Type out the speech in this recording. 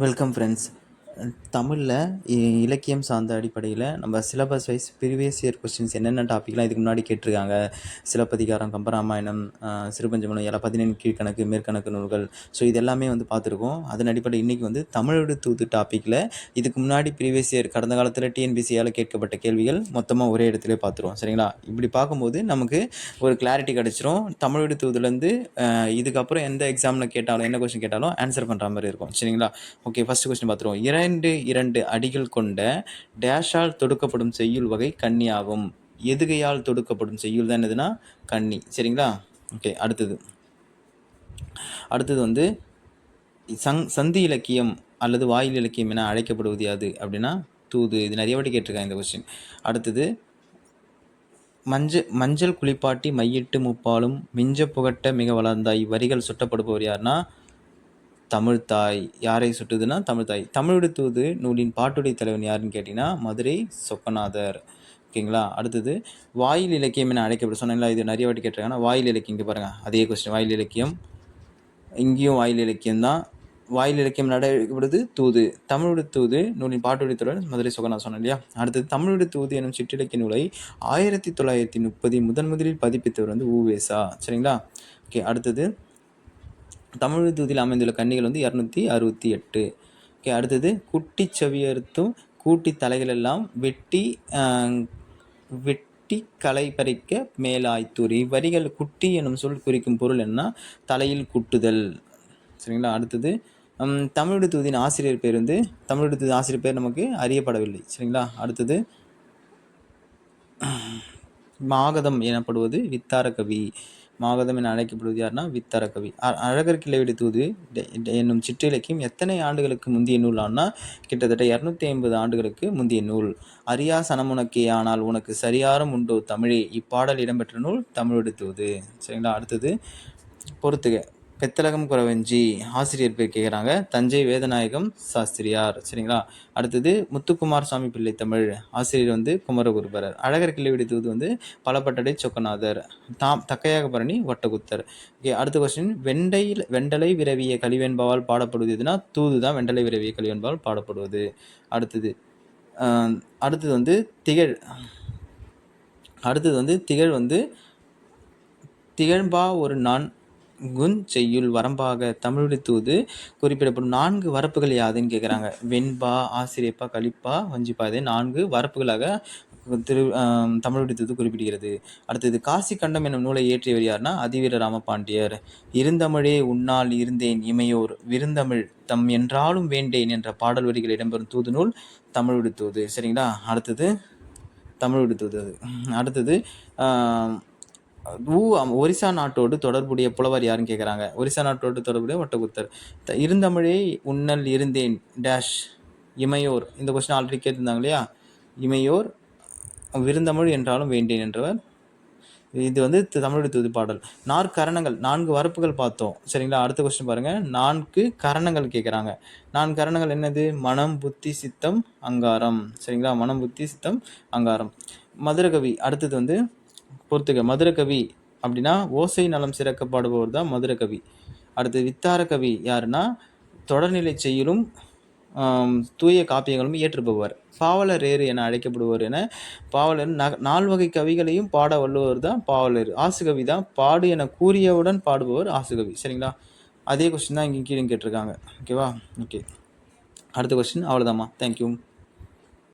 Welcome friends. தமிழில் இலக்கியம் சார்ந்த அடிப்படையில் நம்ம syllabus wise previous year questions என்னென்ன டாப்பிக்லாம் இதுக்கு முன்னாடி கேட்டிருக்காங்க? சிலப்பதிகாரம் கம்பராமாயணம் சிறுபஞ்சமனம் எல்லாம் பதினெண் கீழ்கணக்கு மேற்கணக்கு நூல்கள். ஸோ இது எல்லாமே வந்து பார்த்துருக்கோம். அதன் அடிப்படையில் இன்றைக்கி வந்து தமிழோடு தூது டாப்பிக்கில் இதுக்கு முன்னாடி ப்ரீவியஸ் இயர் கடந்த காலத்தில் டிஎன்பிசியால் கேட்கப்பட்ட கேள்விகள் மொத்தமாக ஒரே இடத்துல பார்த்துருவோம். சரிங்களா? இப்படி பார்க்கும்போது நமக்கு ஒரு கிளாரிட்டி கிடச்சிரும். தமிழோடு தூதுலேருந்து இதுக்கப்புறம் எந்த எக்ஸாமில் கேட்டாலும் என்ன கொஸ்டின் கேட்டாலும் ஆன்சர் பண்ணுற மாதிரி இருக்கும். சரிங்களா? ஓகே ஃபஸ்ட் கொஸ்டின் பார்த்துருவோம். இரண்டு இரண்டு அடிகள் கொண்ட டேஷால் தொடுக்கப்படும் செய்யுள் வகை கன்னி ஆகும். எதுகையால் தொடுக்கப்படும் செய்யுள் தான் என்னதுன்னா கன்னி. சரிங்களா? ஓகே அடுத்தது. அடுத்தது வந்து சங் சந்தி இலக்கியம் அல்லது வாயில் இலக்கியம் என அழைக்கப்படுவது யாது அப்படின்னா தூது. இது நிறைய வாட்டி கேட்டிருக்காங்க இந்த கொஸ்டின் அடுத்தது மஞ்ச மஞ்சள் குளிப்பாட்டி மையிட்டு முப்பாலும் மிஞ்ச புகட்ட மிக வளர்ந்தாய் வரிகள் சுட்டப்படுபவர் யாருன்னா தமிழ்தாய் யாரை சுட்டுதுன்னா தமிழ்தாய் தமிழோட தூது நூலின் பாட்டுடை தலைவன் யாருன்னு கேட்டிங்கன்னா மதுரை சொக்கநாதர். ஓகேங்களா? அடுத்தது வாயில் இலக்கியம் என அழைக்கப்படும். சொன்னீங்களா இது நிறைய வாட்டி கேட்டிருக்காங்கன்னா வாயில் இலக்கியம் இங்கே பாருங்கள் அதே கொஸ்டின் வாயில் இலக்கியம். இங்கேயும் வாயில் இலக்கியம் தான். வாயில் இலக்கியம் நடைபடுது தூது. தமிழோட தூது நூலின் பாட்டுடைய தொடர் மதுரை சொகனா சொன்னேன் இல்லையா? அடுத்தது தமிழோட தூது எனும் சிற்றிலக்கிய நூலை ஆயிரத்தி தொள்ளாயிரத்தி முப்பதில் முதன் முதலில் பதிப்பித்தவர் வந்து ஊவேசா சரிங்களா? ஓகே அடுத்தது தமிழ் தூதியில் அமைந்துள்ள கன்னிகள் வந்து இரநூத்தி அறுபத்தி எட்டு. ஓகே அடுத்தது குட்டி செவியறுத்தும் கூட்டி தலைகள் எல்லாம் வெட்டி வெட்டி களை பறிக்க மேலாய்த்தூர். இவ்வரிகள் குட்டி எனும் சொல் குறிக்கும் பொருள் என்ன? தலையில் குட்டுதல். சரிங்களா? அடுத்தது தமிழ் தூதியின் ஆசிரியர் பேர் வந்து தமிழ் தூதி ஆசிரியர் பேர் நமக்கு அறியப்படவில்லை. சரிங்களா? அடுத்தது மாகதம் எனப்படுவது வித்தார கவி மாகதம் என அழைக்கப்படுவது யாருன்னா வித்தரகவி. அ- அழகர் கிளைவிடி தூது டெ- டெ- என்னும் சிற்றிலக்கியம் எத்தனை ஆண்டுகளுக்கு முந்தைய நூலான்னா கிட்டத்தட்ட இரநூத்தி ஐம்பது ஆண்டுகளுக்கு முந்தைய நூல். அரியா சனமுனக்கே ஆனால் உனக்கு சரியாரம் உண்டோ தமிழே. இப்பாடல் இடம்பெற்ற நூல் தமிழெடுத்துவது தூது. சரிங்களா? அடுத்தது பொறுத்துக. பெத்தலகம் குறவஞ்சி ஆசிரியர் பேர் கேட்குறாங்க தஞ்சை வேதநாயகம் சாஸ்திரியார். சரிங்களா? அடுத்தது முத்துக்குமார் சுவாமி பிள்ளை தமிழ் ஆசிரியர் வந்து குமரகுருபரர். அழகர் கிள்ளி தூது வந்து பலப்பட்டடை சொக்கநாதர். தாம் தக்கையாக பரணி ஒட்டகுத்தர் ஓகே அடுத்த கொஸ்டின் வெண்டையில் வெண்டலை விரவிய கலிவெண்பாவால் பாடப்படுவது எதுனா? தூது தான் வெண்டலை விரவிய கலிவெண்பாவால் பாடப்படுவது. அடுத்தது அடுத்தது வந்து திகழ். அடுத்தது வந்து திகழ் வந்து திகழ்பா ஒரு நான் குன் செய்யுள் வரம்பாக தமிழ் தூது குறிப்பிடப்படும் நான்கு வரப்புகள் யாதுன்னு கேட்குறாங்க வெண்பா ஆசிரியப்பா கலிப்பா வஞ்சிப்பா இது நான்கு வரப்புகளாக திரு ஆம், தூது குறிப்பிடுகிறது. அடுத்தது காசி கண்டம் என்னும் நூலை இயற்றியவர் யார்னா அதிவீர ராமபாண்டியர். இருந்தமிழே உன்னால் இருந்தேன் இமையோர் விருந்தமிழ் தம் என்றாலும் வேண்டேன் என்ற பாடல் வரிகள் இடம்பெறும் தூது நூல் தமிழொலி தூது. சரிங்களா? அடுத்தது தமிழ் தூது அது. அடுத்தது ஊ ஒரிசா நாட்டோடு தொடர்புடைய புலவர் யாருன்னு கேட்குறாங்க ஒரிசா நாட்டோடு தொடர்புடைய ஒட்டகுத்தர். த- இருந்தமிழே உன்னல் இருந்தேன் டேஷ் இமையோர். இந்த கொஸ்டின் ஆல்ரெடி கேட்டிருந்தாங்க இல்லையா? இமையோர் விருந்தமிழ் என்றாலும் வேண்டேன் என்றவர். இது வந்து தமிழோட தமிழ் தூது பாடல். நாற்கரணங்கள் நான்கு வரப்புகள் பார்த்தோம். சரிங்களா? அடுத்த கொஸ்டின் பாருங்கள் நான்கு கரணங்கள் கேட்குறாங்க நான்கு கரணங்கள் என்னது? மனம் புத்தி சித்தம் அங்காரம். சரிங்களா? மனம் புத்தி சித்தம் அங்காரம். மதுரகவி அடுத்தது வந்து பொறுத்துக்க மதுரகவி அப்படின்னா ஓசை நலம் சிறக்க பாடுபவர் தான் மதுரகவி அடுத்து வித்தார கவி யாருன்னா தொடர்நிலை செய்யலும் தூய காப்பியங்களும் இயற்றுபவர். பாவலர் ஏறு என அழைக்கப்படுவர் என பாவலர் ந நால்வகை கவிகளையும் பாட வல்லுவர் தான் பாவலர். ஆசுகவி தான் பாடு என கூறியவுடன் பாடுபவர் ஆசுகவி சரிங்களா? அதே கொஸ்டின் தான் இங்கே கீழே கேட்டிருக்காங்க. ஓகேவா ஓகே அடுத்த கொஸ்டின் அவ்வளோதாம்மா தேங்க்யூ